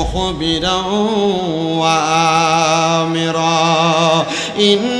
يصبح وآمرا. إن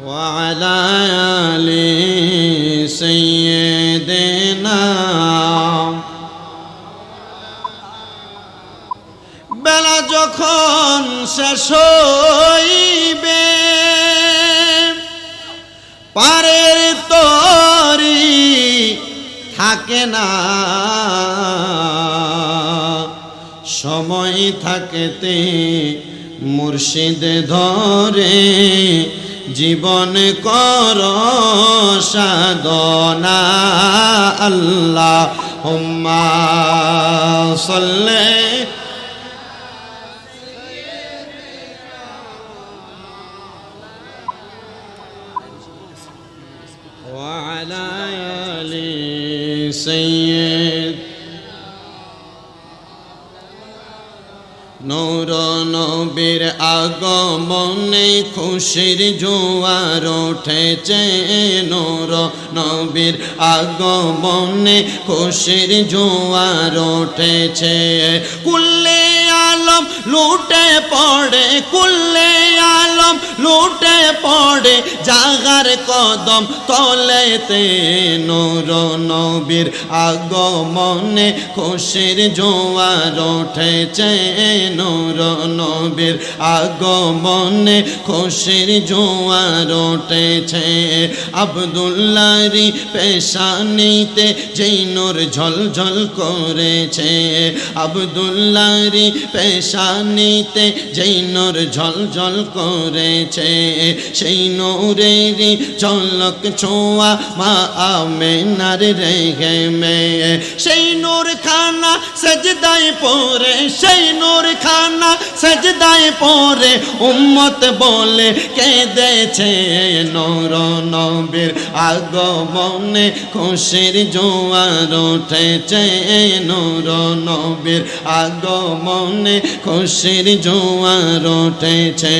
وعلى آل سيدنا বেলা যখন শেষ হইবে পারের তরি থাকে না সময় থাকতে মুর্শিদ ধরে জীবন কর সাধনা আল্লাহ হুম্মা সল্লে নৌর নবীর আগমনে খুশির জোয়ার উঠেছে। নৌর নবীর আগমনে খুশির জোয়ার উঠেছে। কুল্লে আলম লুটে পড়ে, কুল্লে আলম লুটে পড়ে, জাগার কদম তলেতে নৌর নবীর আগমনে খুশির জোয়ার উঠেছে, নূর নবীর আগমনে খুশির জোয়ার উঠেছে। আবদুল্লারি পেশানিতে যেই নূর ঝলঝল করেছে আবদুল্লারি পেশানিতে যেই নূর ঝলঝল করেছে, সেই নূরেরই ঝলক ছোঁয়া মা আমেনার রেগে মেয়ে। সেই নূর খানা সজদায় পরে সেই নূর খানা সজদায় পরে উম্মত বলে কেঁদেছে নূর নবীর আগমনে। খুশির জোয়ার উঠেছে নূর নবীর আগমনে। খুশির জোয়ার উঠেছে।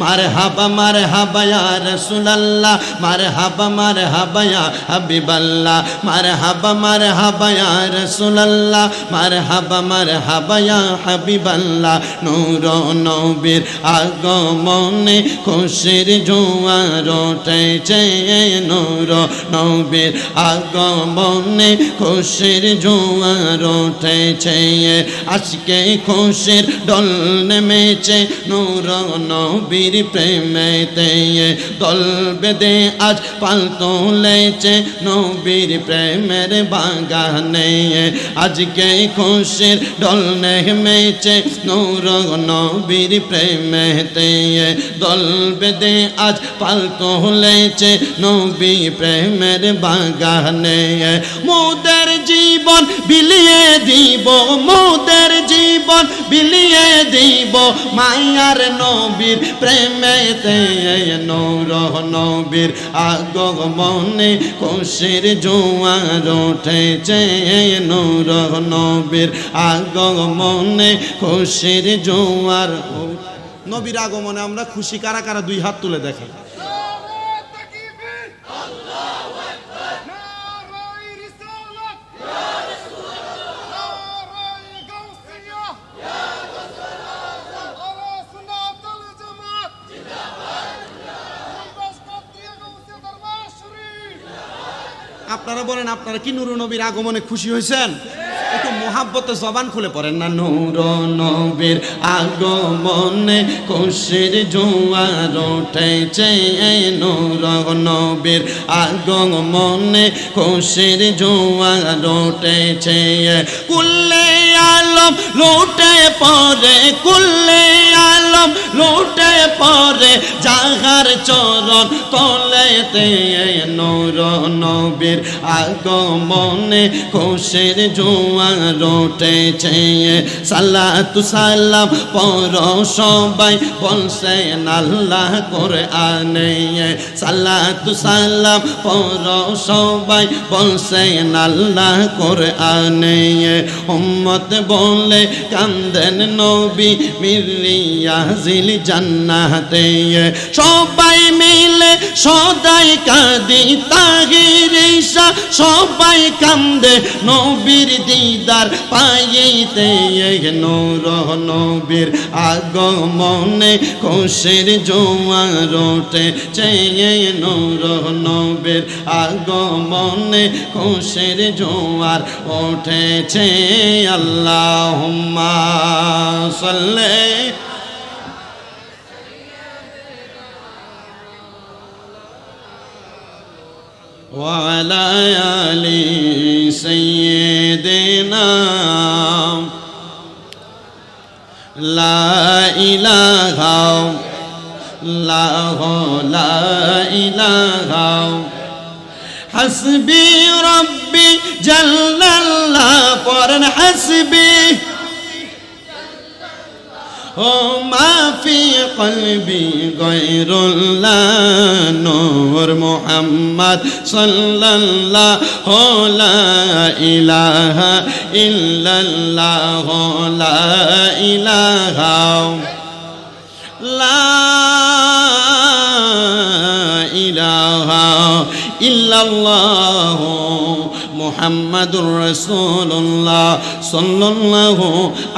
মার হাবা মার হাবায়া রসুলাল্লাহ। মার হাবা মার হাবায়া হাবিবাল্লাহ। মার হাবা মার হাবায়া রসুলাল্লাহ। মার হাবা মার হাবায়া হাবিবাল্লাহ। নূর নবীর আগমনে খুশির জোয়ার উঠেছে। নূর নবীর আগমনে খুশির জোয়ার উঠেছে। আজকে খুশির ডল নেমেছে নূর নবীর প্রেমেতে দল বেদে আজ পাল তোলেছে নবীর প্রেমের বাগানে আজকে খুশির ডল নেমেছে নূর নবীর প্রেমেতে দল বেদে আজ পাল তোলেছে নবী প্রেমের বাগানে মোদের জীবন বিলিয়ে দিব, মোদের জীবন বিলিয়ে দিব। মায়ার নবীর প্রেমেতে নৌর নবীর আগমনে খুশির জোয়ার উঠেছে। নৌর নবীর আগমনে খুশির জোয়ার নবীর আগমনে আমরা খুশি কারা কারা? দুই হাত তুলে দেখেন। আপনারা বলেন, আপনারা কি নুর নবীর আগমনে খুশি হয়েছেন? একটু মোহাব্বতে জবান খুলে পড়েন না, নূর নবীর আগমনে খুশির জোয়ার উঠেছে। নূর নবীর আগমনে খুশির জোয়ার উঠেছে। কুল্লে আলম লুটে পরে কুল্লে আলম লুটে পরে যাহার চরণ তলেতে। নূর নবীর আগমনে খুশির জোয়ার উঠেছে। সালাতু সালাম পর সবাই, বলছে, আল্লাহ করে আনে সালাতু সালাম পর সবাই, বলছে, আল্লাহ করে আনে উম্মত বলে, কান্দেন নবী মিরিয়াজিল জান্নাতে। সবাই মিলে সদাই কাঁদি তাহির সবাই কান্দে, নবীর দিদার পাইতে নূর নবীর আগমনে খুশির জোয়ার ওঠে চেয়ে নূর নবীর আগমনে খুশির জোয়ার ওঠেছে আল্লাহ সাল্লে وعلى آل سيدنا لا إله لا لا إله حسبي ربي جل الله قرن حسبي ও মাফি কলবি গৈরুল্লাহ নূর মোহাম্মদ সাল্লাল্লাহ লা ইলাহা ইল্লাল্লাহ লা ইলাহা লা ইলাহা ইল্লাল্লাহ মোহাম্মদুর রসুল্লাহ সাল্লাহ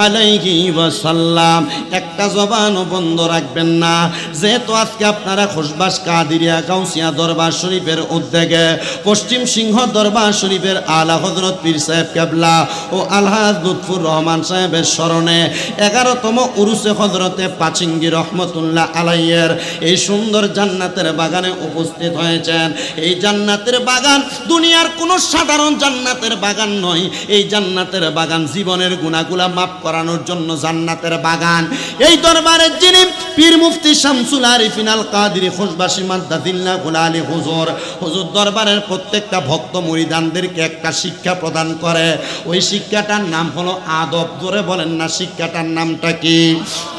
আলাইহি ওয়াসাল্লাম। একটা জবানও বন্ধ রাখবেন না। যেহেতু আজকে আপনারা খুশবাস কাদিরিয়া গাউসিয়া দরবার শরীফের উদ্যোগে পশ্চিম সিংহ দরবার শরীফের আলা হজরত পীর সাহেব কেবলা ও আলহাজ লুৎফুর রহমান সাহেবের স্মরণে এগারোতম উরুসে হজরতে পাচিঙ্গি রহমতুল্লাহ আলাইয়ের এই সুন্দর জান্নাতের বাগানে উপস্থিত হয়েছেন। এই জান্নাতের বাগান দুনিয়ার কোনো সাধারণ জান্নাতের বাগান নয়। এই জান্নাতের বাগান জীবনের গুণাগুলা মাফ করানোর জন্য জান্নাতের বাগান। এই দরবারের যিনি পীর মুফতি শামসুল আরিফিন আল কাদির খুশবাসী মাদ্দাদিল্লাহগুলা আলী হুজুর হুজুর দরবারের প্রত্যেকটা ভক্ত মুরিদানদেরকে একটা শিক্ষা প্রদান করে। ওই শিক্ষাটার নাম হলো আদব। জোরে বলেন না, শিক্ষাটার নামটা কি?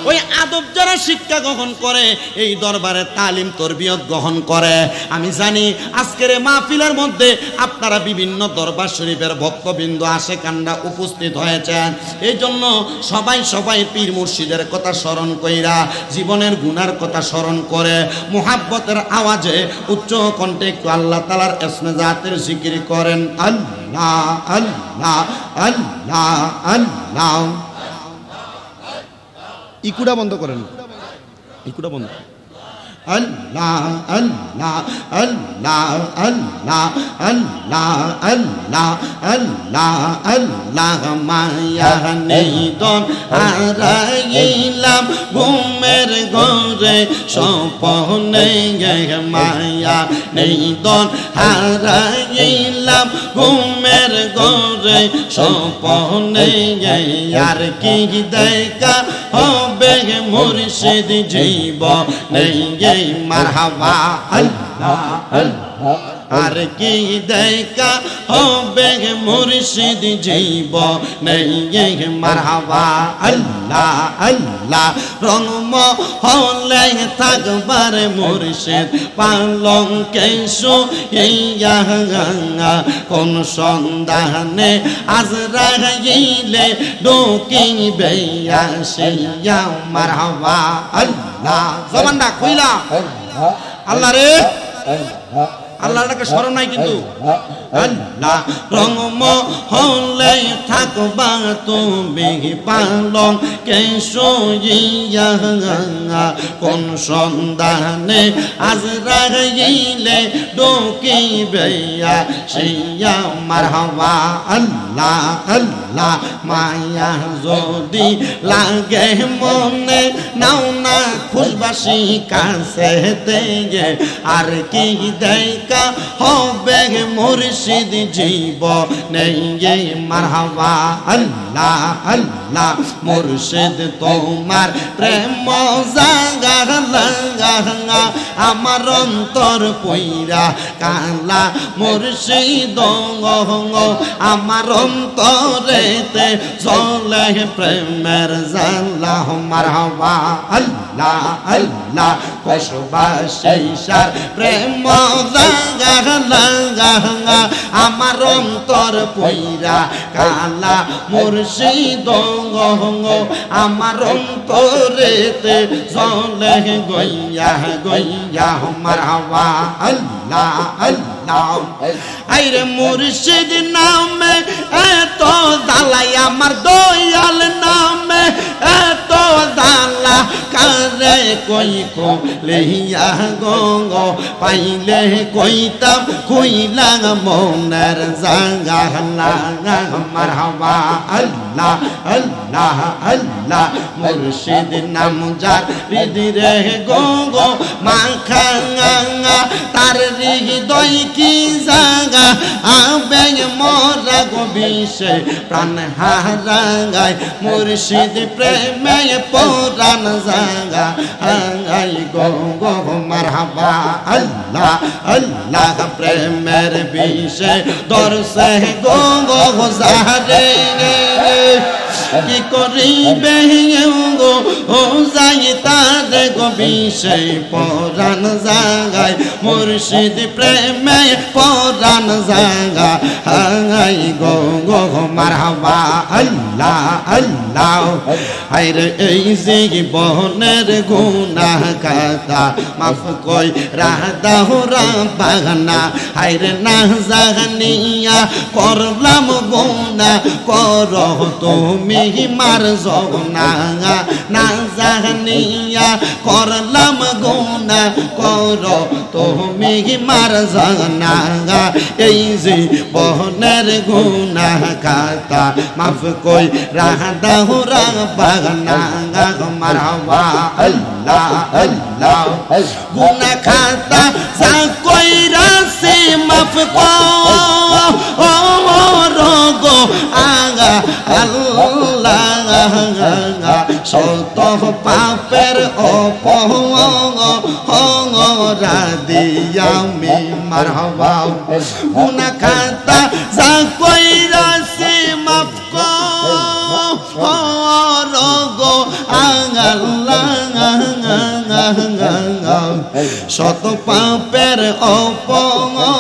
ওই আদব যারা শিক্ষা গ্রহণ করে, এই দরবারে তালিম, তরবিয়ত গ্রহণ করে। আমি জানি আজকের মাহফিলের মধ্যে আপনারা বিভিন্ন দরবার শরীফের ভক্তবৃন্দ আসে কান্ডা উপস্থিত হয়েছেন। এই জন্য সবাই সবাই পীর মুর্শিদের কথা স্মরণ কইরা জীবনের গুনার কথা স্মরণ করে মোহাব্বতের আওয়াজে উচ্চ কণ্ঠে একটু আল্লাহ তালার এসমে জাতের জিকির করেন আল্লাহ আল্লাহ আল্লাহ আল্লাহ। ইকুটা বন্ধ করেন। ইকুটা বন্ধ। আল্লাহ আল্লাহ আল্লাহ আল্লাহ আল্লাহ আল্লাহ আল্লাহ আল্লাহ, মায়া নেই দন হারাইলাম ঘুমের ঘরে, স্বপনে মায়া নেই দন হারাইলাম ঘুমের ঘরে, স্বপনে আর কি দেখা হবে? মুর্শিদ জীব নেই মারহাবা আল্লাহ আল্লাহ। আর কি দেখা হবে মুর্শিদ জীব নেই মারহাবা। আল্লাহ আল্লাহ রঙম হলে থাকবার মুর্শিদ পালং কেশো ইয়া কোন সন্ধানে আজ রাগাইলে ডোকিবে আসিয়া মারহাবা। আল্লাহ জবানটা কইলা। আল্লাহ রে। আল্লাহটাকে স্মরণ নাই কিন্তু। আল্লাহ রঙম হলে থাকবা তুমি পালং কেশিয়া কোন সন্ধানে আজ রাগিলে ডোকিবে সিয়া মারহাবা। আল্লাহ আল্লাহ মায়া যদি লাগে মনে নাও না খুশবাসী কাছে আর কি দেখা হবে মুর্শিদ জীব। নেই মারহাবা, আল্লাহ আল্লাহ, মুর্শিদ তোমার প্রেম জাগা লাগা আমার অন্তর পইরা কালা মুর্শিদ আমার অন্তরেতে চলে প্রেমের জালা। মারহাবা, আল্লাহ আল্লাহ প্রেম জাগা লাগা আমার অন্তর পইরা কালা মুর্শিদ আমার অন্তরেতে জলে গইয়া গইয়া মারহাবা আল্লাহ আল্লাহ আইরে মুর্শিদ নামে, এত দালাই আমার দয়াল নামে, এত দালা কারে কই কো লেহিয়া গঙ্গ, পাইলে কইতাম কইলা মনের জাগা মারহাবা, আল্লাহ আল্লাহ আল্লাহ, মুর্শিদ নাম যার রে গঙ্গ, মাখা তার হৃদয় কি জাগা আবে মোরা গো বিষে প্রাণ হারাঙ্গায় মুর্শিদ প্রেমে পরাণ জাগা। আই গো গো মারহাবা, আল্লাহ আল্লাহ, প্রেমের বিষে দর্শে গো গো জারে কি করিবে গো ও যাই তার গো বিষয় পরাণ জাগায় মুর্শিদ প্রেমে পরাণ জাগা। হাই গো গো মারহাবা, আল্লাহ আল্লাহ। হাইরে এই জীবনের গুনাহ কাতা মাফ কই রাধা রাম বাগানা হাইরে না জাগানিয়া, করলাম গুনা কর তুমি মার জগনা না জাগানিয়া করলাম গুনা কর তুমি মার জগনা এই যে বহনের গুনা কাতা মাফ কই রাধা রাম বাগানা মারহাবা আল্লাহ আল্লাহ গুনা খাতা যা কইরা সে মাফ কো ও শত পাপের অপহরা দিয়ামি মারহাবা গুনা খাতা যা কইরা শত পাপের অপরা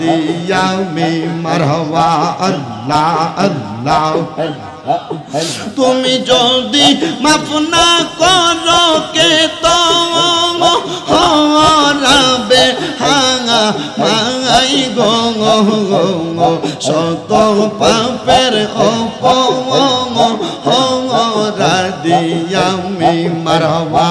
দিয়ামি মারহবা, আল্লাহ আল্লাহ। তুমি যদি মাফ না করো, কে তো হরাবে, হাঙা গঙ্গ গঙ্গ। শত পাপের অপঙ্গ হরা দিয়ামি মারবা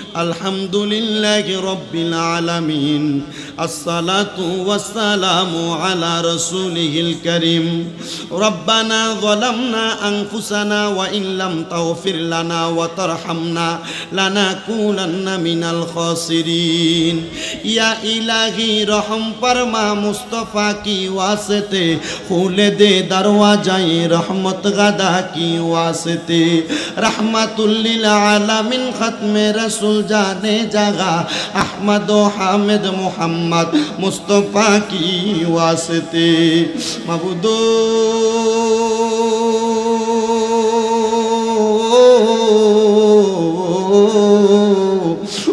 আলহামদুলিল্লাহি রাব্বিল আলামিন, আসসালাতু ওয়াসসালামু আলা রাসূলিহিল কারীম। রব্বানা যালামনা আনফুসানা ওয়া ইন লাম তাগফির লানা ওয়া তারহামনা লানাকুনান্না মিনাল খাসিরিন। ইয়া ইলাহি রহম ফরমা মুস্তফা কি ওয়াসতে, খুলে দে দরওয়াজায়ে রহমত গাদা কি ওয়াসতে। রহমাতুল্লিল আলামিন খতমে রসুল জানে জাগা আহমদ ও হামেদ মোহাম্মদ মুস্তফা কি ওয়াসতে? মাবুদো।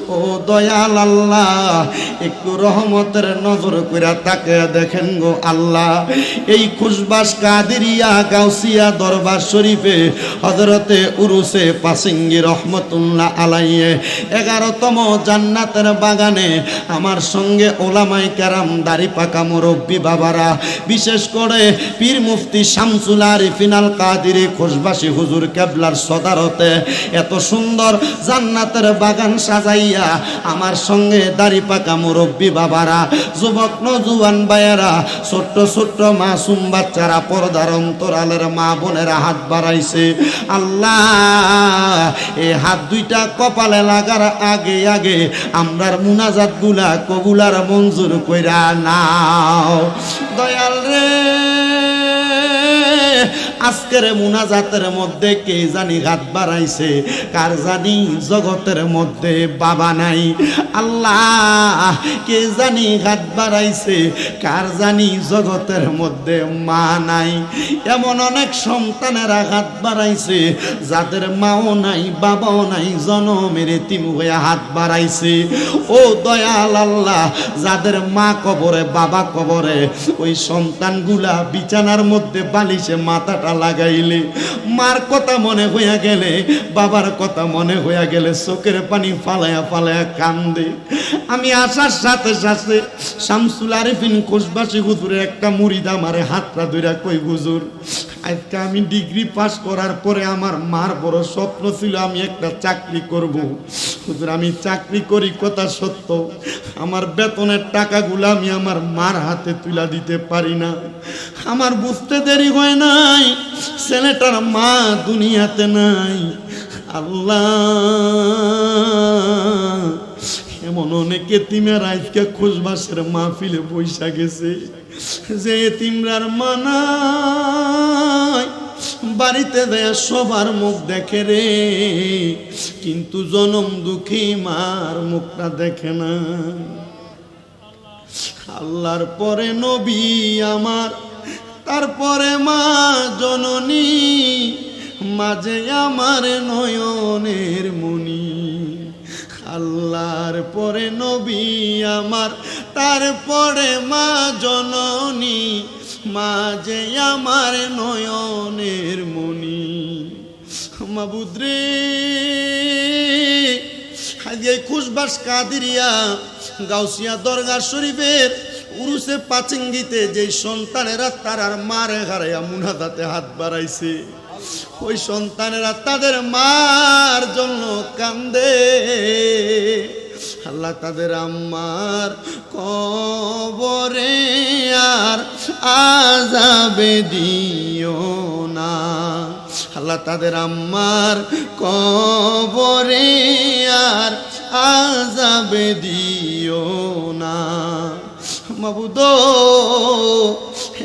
ও দয়াল আল্লাহ একটু রহমতের নজর কইরা তাকে দেখেন গো আল্লাহ। এই খুশবাস কাদিরিয়া গাউসিয়া দরবার শরীফে হজরতে উরুসে পাসিঙ্গি রহমতুল্লাহ আলাইয়ে এগারোতম জান্নাতের বাগানে আমার সঙ্গে ওলামাই কেরাম, দাড়ি পাকা মুরব্বী বাবারা, বিশেষ করে পীর মুফতি শামসুল আরিফিনাল কাদিরি, খুশবাসী হুজুর কেবলার সদারতে। এত সুন্দর জান্নাতের বাগান সাজাইয়া আমার সঙ্গে দাড়ি পাকা মুরব্বী বাবারা, যুবক নজুয়ান বায়ারা ছোট্ট ছোট্ট মাসুম বাচ্চারা পর্দার অন্তরালের মা বোনেরা হাত বাড়াইছে। আল্লাহ এই হাত দুইটা কপালে লাগার আগে আগে আমরার মুনাজাতগুলা কবুলার মঞ্জুর কইরা নাও। দয়াল রে আজকের মুনাজাতের মধ্যে কে জানি হাত বাড়াইছে? কার জানি জগতের মধ্যে বাবা নাই? আল্লাহ, কে জানি হাত বাড়াইছে? কার জানি জগতের মধ্যে মা নাই? এমন অনেক সন্তানেরা হাত বাড়াইছে, যাদের মাও নাই, বাবাও নাই, জনমের তিম হয়ে হাত বাড়াইছে। ও দয়াল আল্লাহ, যাদের মা কবরে, বাবা কবরে, ওই সন্তানগুলা বিছানার মধ্যে বালিশে মাথাটা লাগাইলে। মার কথা মনে হইয়া গেলে, বাবার কথা মনে হইয়া গেলে চোখের পানি ফালায়া ফালায়া কান্দে। আমি আসার সাথে সাথে শামসুল আরিফিন কোষবাসী হুজুরের একটা মুড়িদ আমারে হাতটা ধরে কই, হুজুর? আজকে আমি ডিগ্রি পাস করার পরে আমার মার বড় স্বপ্ন ছিল আমি একটা চাকরি করব। হুজুর, আমি চাকরি করি কথা সত্য। আমার বেতনের টাকাগুলো আমি আমার মার হাতে তুলা দিতে পারি না। আমার বুঝতে দেরি হয় নাই, ছেলেটার মা দুনিয়াতে নাই। আল্লাহ এমন অনেক এতিমের আজকে খোঁজবাসের মাহফিলে বৈশা গেছে। যে এতিমরার মানায় বাড়িতে দেয়া সবার মুখ দেখে রে, কিন্তু জনম দুঃখী মার মুখটা দেখে না। আল্লাহর পরে নবী আমার, তারপরে মা জননী, মাঝে আমার নয়নের মনি আল্লাহর পরে নবী আমার, তারপরে মা জননী মাঝে আমার নয়নের মনি মাবুদ্রে আজকে খুশবাস কাদিরিয়া গাউসিয়া দরগা শরীফের উরুসে পাচিঙ্গিতে যে সন্তানেরা তারার মারে হারাইয়া মুনাদাতে হাত বাড়াইছে। ওই সন্তানেরা তাদের মার জন্য কান্দে। আল্লাহ তাদের আম্মার কবরে আর আজাবে দিও না। আল্লাহ তাদের আম্মার কবরে আর আজাবে দিও না। মাবুদ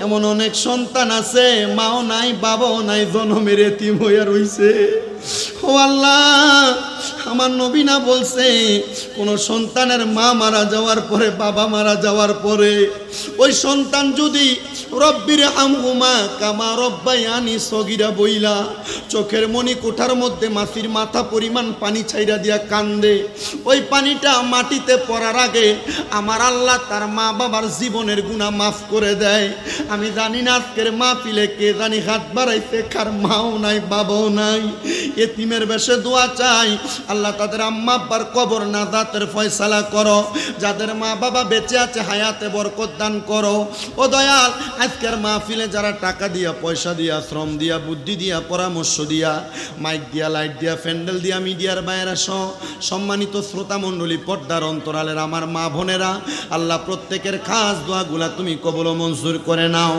এমন অনেক সন্তান আছে মাও নাই বাবাও নাই জনমের এতিম হইয়া রইছে। ও আল্লাহ আমার নবীনা বলছে, কোন সন্তানের মা মারা যাওয়ার পরে, বাবা মারা যাওয়ার পরে, ওই সন্তান যদি রব্বির হামহুমা কামা রব্বাই আনি সগিরা বইলা, চোখের মনি কোঠার মধ্যে মাসির মাথা পরিমাণ পানি ছাইরা দিয়া কান্দে, ওই পানিটা মাটিতে পড়ার আগে আমার আল্লাহ তার মা বাবার জীবনের গুণা মাফ করে দেয়। আমি জানি না আজকের মা পিলে কে জানি হাত বাড়াইছে কার মাও নাই, বাবাও নাই। এতিমের বেশে দোয়া চাই, আল্লাহ তাদের আম্মা আব্বার কবর না দাঁতের ফয়সালা করো। যাদের মা বাবা বেঁচে আছে, হায়াতে বরকত দান করো। ও দয়াল, আজকের মাহফিলে যারা টাকা দিয়া, পয়সা দিয়া, শ্রম দিয়া, বুদ্ধি দিয়া, পরামর্শ দিয়া, মাইক দিয়া, লাইট দিয়া, প্যান্ডেল দিয়া, মিডিয়ার বাইরা সহ সম্মানিত শ্রোতা মণ্ডলী, পর্দার অন্তরালের আমার মা বোনেরা, আল্লাহ প্রত্যেকের খাস দোয়াগুলা তুমি কবল মঞ্জুর করে নাও।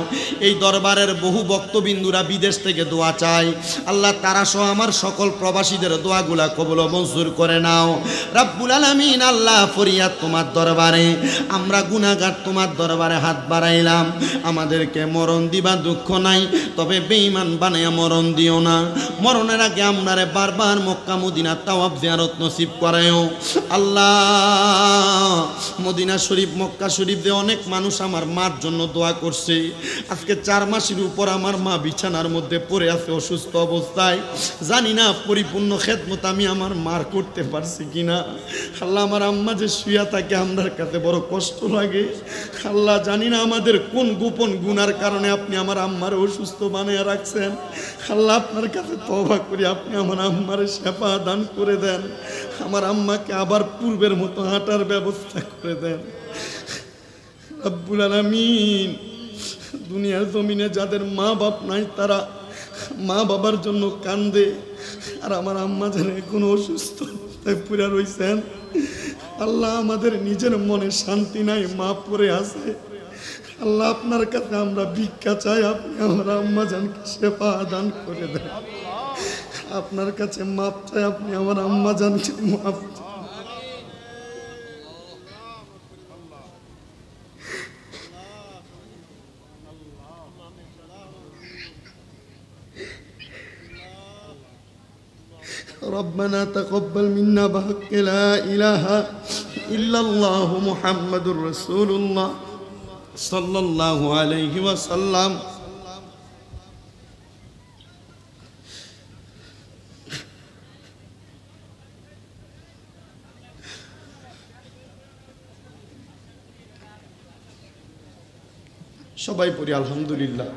এই দরবারের বহু বক্তবিন্দুরা বিদেশ থেকে দোয়া চাই আল্লাহ তারা সহ আমার সকল প্রবাসীদের দোয়াগুলা কবল মঞ্জুর করে নাও। রাব্বুল আলামিন আল্লাহ ফরিয়াদ তোমার দরবারে, আমরা গুনাহগার তোমার দরবারে হাত বাড়াইলাম। আমাদেরকে মরণ দিবা দুঃখ নাই, তবে বেঈমান বানাইয়া মরণ দিও না। মরণের আগে আমরারে বারবার মক্কা, মদিনা তাওয়াব জিয়ারত নসিব করায়ও। আল্লাহ, মদিনা শরীফ, মক্কা শরীফ দিয়ে অনেক মানুষ আমার মার জন্য দোয়া করছে। আজকে চার মাসের উপর আমার মা বিছানার মধ্যে পড়ে আছে অসুস্থ অবস্থায়। জানি না, পরিপূর্ণ খেদমত আমি আমার মার করতে পারছি কিনা? আল্লাহ আমার আম্মা যে শুয়া থাকে আমার কাছে বড় কষ্ট লাগে। আল্লাহ জানি না আমাদের কোন গোপন গুনার কারণে আপনি আমার আম্মার অসুস্থ বানিয়ে রাখছেন। আল্লাহ আপনার কাছে তবা করি, আপনি আমার আম্মার সেবা দান করে দেন। আমার আম্মাকে আবার পূর্বের মতো হাঁটার ব্যবস্থা করে দেন। রব্বুল আলামিন, দুনিয়ার জমিনে যাদের মা বাপ নাই, তারা মা বাবার জন্য কান্দে। আর আমার আম্মা যেন এখন অসুস্থ, তাই পুরা রয়েছেন আল্লাহ আমাদের নিজের মনে শান্তি নাই মা পরে আছে। আল্লাহ আপনার কাছে আমরা ভিক্ষা চাই, আপনি আমার আম্মা জানকে সেবা দান করে দেন। আপনার কাছে মাপ চাই, আপনি আমার আম্মা জানকে মাপ ربنا تقبل منا بحق لا إله إلا الله محمد رسول الله صلى الله عليه وسلم সবাই পড়ি আলহামদুলিল্লাহ